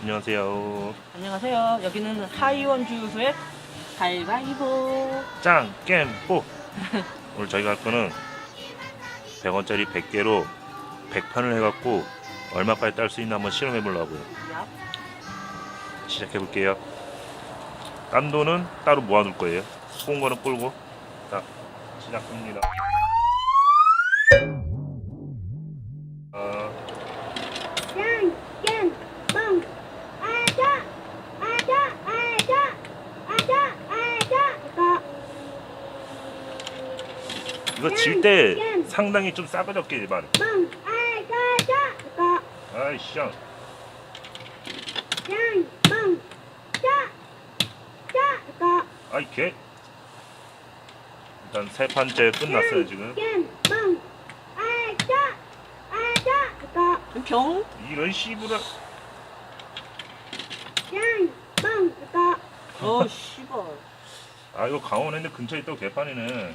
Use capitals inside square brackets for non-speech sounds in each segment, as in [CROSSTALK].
안녕하세요. 안녕하세요. 여기는 하이원 주유소의 가위바위보. 짱, 겜, 뽀. 오늘 저희가 할 거는 100원짜리 100개로 100판을 해갖고 얼마까지 딸 수 있나 한번 실험해 보려고요. 야, 시작해 볼게요. 딴 돈은 따로 모아둘 거예요. 꼰 거는 꼴고. 자, 시작합니다. 상당히 좀 싸가지없게 말. 아이씨, 아이 개. 일단 세 판째 끝났어요 지금. 병? 이런 씨부라. 어, 씨발. 아 이거 강원랜드 근처에 있다고 개판이네.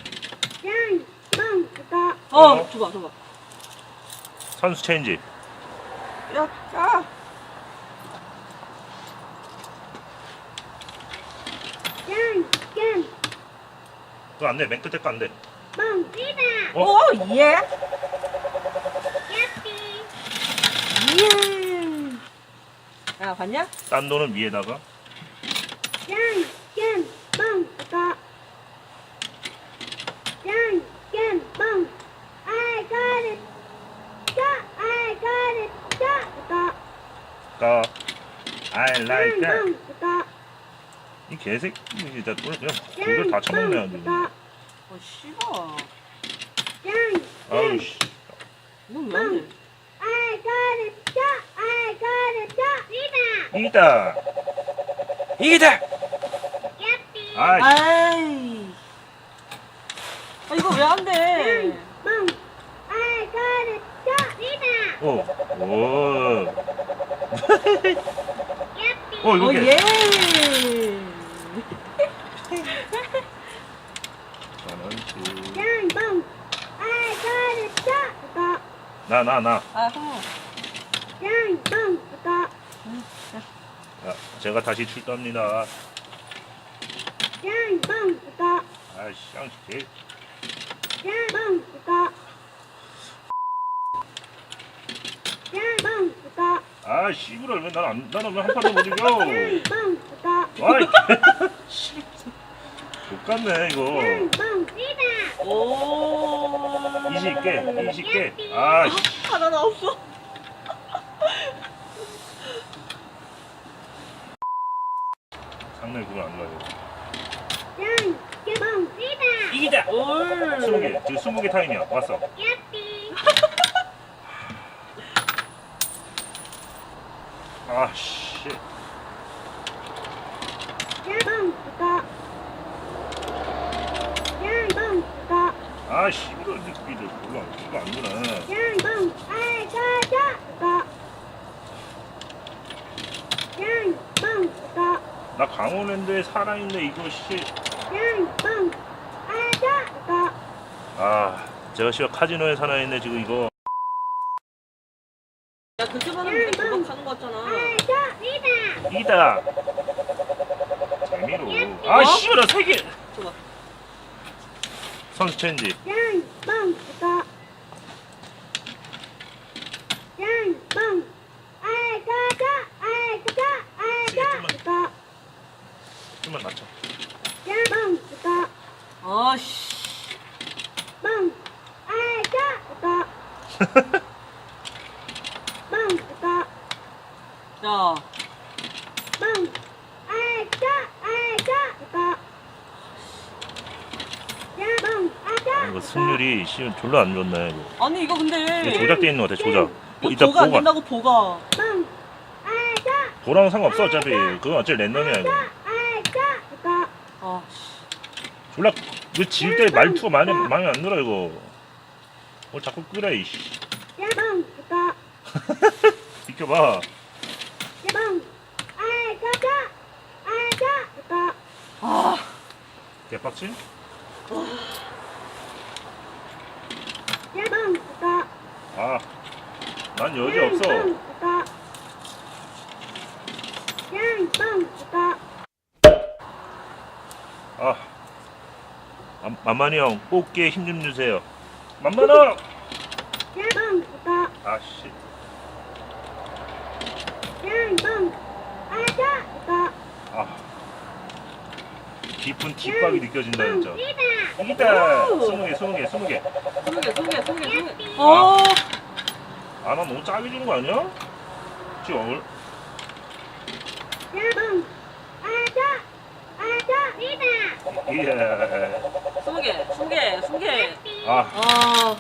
어, 어? 줘봐, 줘봐. 선수 체인지. 야. 짠, 짠, 그거 안 돼. 맨 끝에 거안 돼. 뻥, 이다, 어? 어, 예. 야삐, 예. 야, 봤냐? 딴 돈은 위에다가. 짠, 짠, 뻥, 이거, 짠, 짠, 뻥, I got it, 자, I got it, 자, 이거, 가. I 짠, like that. 이 개새끼 진짜 그냥 이걸 다 짠, 처먹네 뻥, 아주. 어, 씨발. 짠, 아우 짠, 씨. 이건 왜안 돼? I got it, 자, I got it, 자, 이다, 이다. 이다. 야삐, 아, 씨. 아이. 아, 이거 왜안 짠, 돼? 뻥, I got it, 자, 이다, 오. 오. 어 어. 예. got it, 자, 이거, 나나 나. 아, 뻥, 이거, 자, 제가 다시 출동합니다. 아이씨, 양 개. 짠, 뻥, 이거, 짠, 뻥, 이거, 아, 씨부를 왜 나는 나는 왜한 판도 못 이겨? 짠, 뻥, 이거, 와이. 족같네 이거. 짠, 뻥, 이다, 오. 20개, 20개. 아, 씨. 하나 나왔어. 상당히 그건 안 가요. 이다, 이기자. 올. 20개. 지금 20개 타임이야. 왔어. 야삐, 아, 씨. 짠, 뻥, 이거, 짠, 뻥, 이거, 아, 씨부를 느끼들 별로 안 이거 안 이거, 나 강원랜드에 살아있네 이거, 아, 제가 씨가 카지노에 살아있네 지금 이거. 야, 그렇게 말하면 우리 금방 가는 거 같잖아. I got 이기다. 재미로. 아, 씨부라 세 개. 줘봐. 선수 체인지. got it, I got it, 이거, 좀만 낮춰. 짠, 뻥, 이거, 아, 씨. 뻥, I got it, 이거, 뻥, 이거, 야. 뻥, I got, I got 이거, 짠, 뻥, I got 이거 승률이 씨 졸라 안 좋네 이거. 아니, 이거 근데. 이거 조작돼 있는 것 같아 조작. 뭐 이따 보가 안 보고. 된다고 보가. 보랑 상관없어 어차피. 그건 어차피 랜덤이야 이거. 이거, 아, 씨. 졸라 그질때 말투가 많이 많이 안 늘어 이거. 뭘 자꾸 끄래 이씨. 이거, 비켜봐. 이거, 아. 개빡치? 아, 난 여지 짠, 없어. 뻥, 이거, 짱, 뻥, 이거. 아, 만- 만만이 형 뽑기에 힘 좀 주세요. 만만아! 아씨. 아자. 아, 깊은 뒷박이 느껴진다 진짜. 이기다. 스무 개, 스무 개, 스무 개. 스무 개, 스무 개, 스무 개. 어, 아, 나 너무 짜게 주는 거 아니야? 지금 얼- 짱, 뻥. 아자, 아자, 이다. 예. 스무 개, 스무 개, 스무 개. 아, 아,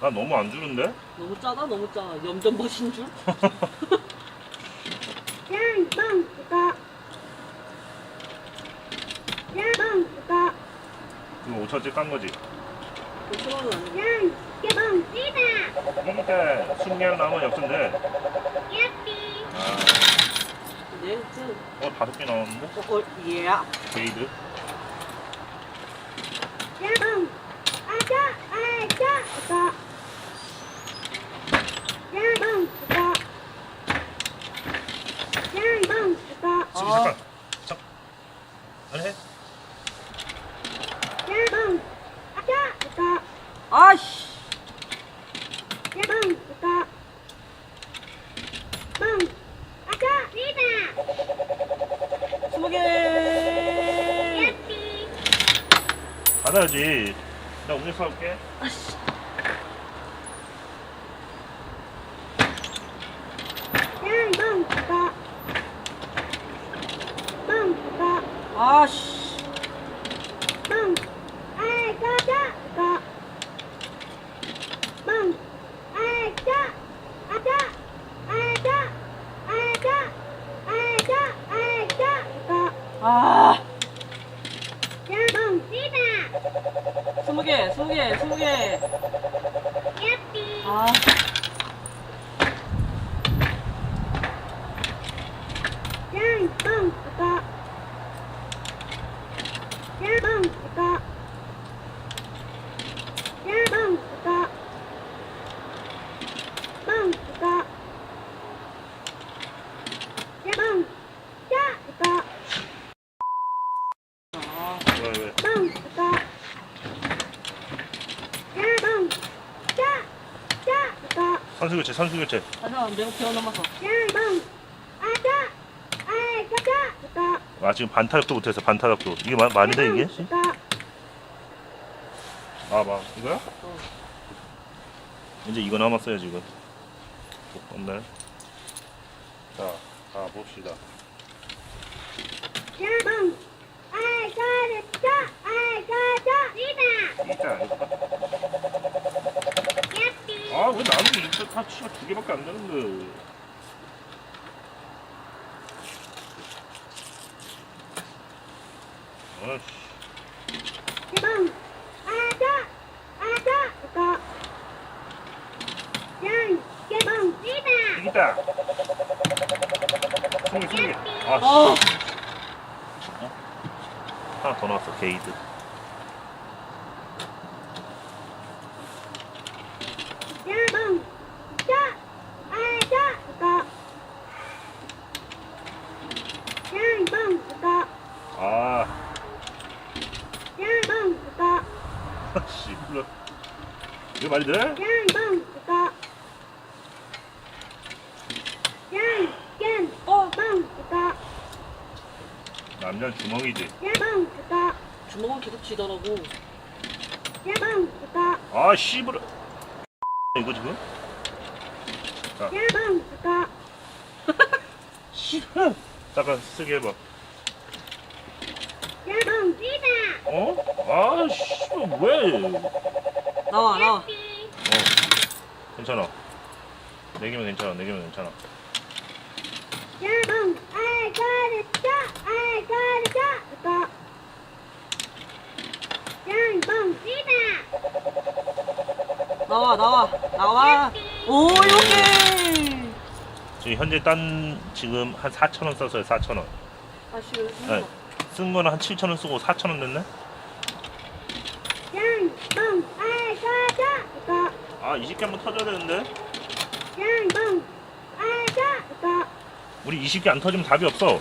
나 너무 안 주는데? 너무 짜다, 너무 짜. 염전 버신 줄? [LAUGHS] 짱, 뻥, 이거. 짱, 뻥, 이거. 이거 5천째 깐 거지? 5천 원은 아니고. 짱, 깨뻥, 이다. 이기다. 승리하는 남은 역전데. 야삐. 아, 네, 저, 어, 다섯 개 나왔는데? 어, 어, 예. 게이드. 짱, 뻥. 아자, 아자, 이거. 짱, 뻥, 이거. 짱, 뻥, 이거. 승리 아. 잠깐. 잠. 아니 해. 짱, 뻥. 아자, 이거. 아씨. 스무 개. 받아야지. 나 오늘 사올게. 아씨. 짱, 뻥, 이거. 뻥, 이거. 아씨. 뻥. 아이, 가자, 이거. 뻥. 아이, 자. 아자. 아자. 아자. 아자. 아자, 이거. 아, 짱, 뻥. 이다. 스무 개, 스무 개, 스무 개. 야삐. 아, 짱, 뻥, 이거. 짱, 뻥, 이거. 짱, 뻥, 이거. 뻥, 이거. 짱, 뻥. 자, 이거. 아, 왜 왜? 뻥, 이거. 짱, 뻥. 자, 자, 이거. 선수 교체, 선수 교체. 잠깐만, 내가 배워 넘어서. 짱, 뻥. 아 지금 반타작도 못했어. 반타작도. 이게 마, 말이 돼 이게? 씨? 이거. 아, 막 이거야? 어. 이제 이거 남았어요 지금. 없네. 자, 가 봅시다. 짱, 뻥. 아이, 가자, 자, 아이, 가자, 이다. 진짜. 야삐. 아, 왜 나는 이거 다 치가 두 개밖에 안 되는데. 아이씨. 짱, 아자, 아자, 이거. 짱, 깨뻥, 이기다. 승리, 승리. 아, 아, 씨. 어? 하나 더 나왔어, 게이드. 자, 아자. 아. 씨. 이거 말이 돼거. 짱, 깬, 어, 뻥, 이거. 남자는 주먹이지. 짱, 뻥, 이거. 주먹은 계속 쥐더라고. 짱, 뻥, 이거. 아, 씨부러. 이거 지금? 짱, 뻥, 이거. 씨. 잠깐 쓰게 해봐. 짱, 뻥, 이다. 어? 아, 씨, 왜? 나와, 나와. 어, 괜찮아. 네 개면 괜찮아. 네 개면 괜찮아. 짱, 아이, 가르 짱, 뻥. 나와, 나와, 나와. 오, 이렇게. 지금 현재 딴 지금 한 4천 원 썼어요. 4천 원. 왜 네. 쓴 거는 한 7천 원 쓰고 4천 원 됐네. 짱, 뻥, 아이, 가자, 이거. 아, 20개 한번 터져야 되는데. 짱, 뻥, 아이, 가, 이거. 우리 20개 안 터지면 답이 없어.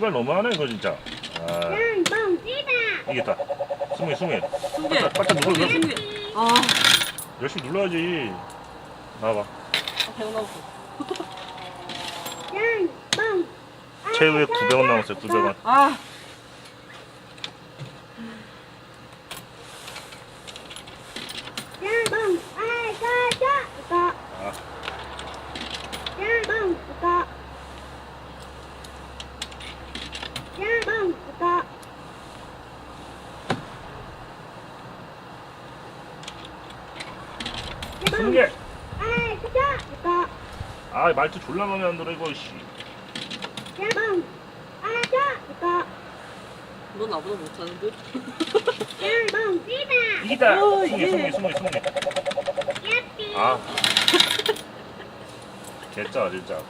씨발 너무하네 이거 진짜. 아 짱, 찌다. 이겼다. 스무개 스무개. 승계. 빨리 눌러 눌러. 승계. 아, 열심히 눌러야지. 나와봐. 아, 배우 나왔어. 짱, 뻥. 최후에 900원 남았어요. 900원. 아, 짱, 뻥. 아이, 가, 자. 이거. 아, 짱, 뻥. 이거. 짱, 뻥. 이거. 짱, 뻥. 20개. 아이, 가, 자. 이거. 아 말투 졸라 마음에 안 들어 이거 씨. 아이, 자. 이거. 너 나보다 못하는 듯? 짱, 뻥. 찌다. 이기다. 어, 20개 예. 20개 20개 20개. 야삐. 아. 개짜 진짜.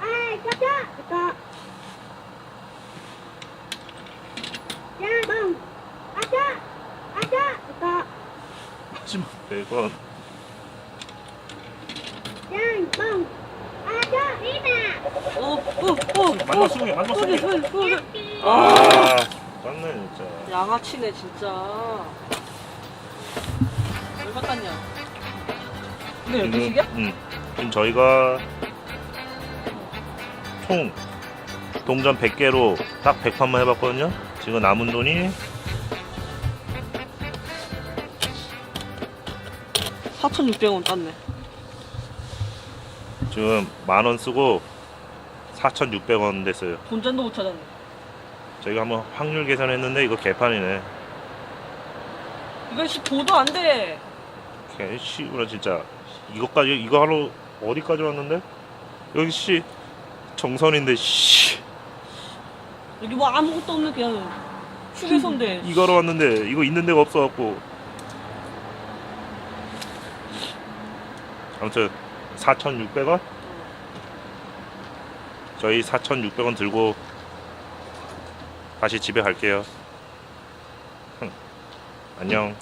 아이, 가, 자. 이거. 짱, 뻥. 아자. 아자. 이거. 마지막 100원. 짱, 뻥. 아자. 찌다. 어, 어, 어. 마지막 20개 마지막 소리, 20개. 소리, 소리. 아. 떴네 진짜. 양아치네, 진짜. 얼마 땄냐? 이거 12시야? 응. 지금 저희가 총 동전 100개로 딱 100판만 해봤거든요. 지금 남은 돈이 4,600원 땄네. 지금 만 원 쓰고 4,600원 됐어요. 본전도 못 찾았네. 저희가 한번 확률 계산했는데 이거 개판이네. 이거 씨 도도 안 돼. 개씨구나 진짜. 이거까지 이거 하러 어디까지 왔는데? 여기 씨 정선인데 씨 여기 뭐 아무것도 없는 그냥 휴게소인데. 이거로 왔는데 이거 있는 데가 없어갖고 아무튼 4,600원 저희 4,600원 들고 다시 집에 갈게요. 흥. 안녕.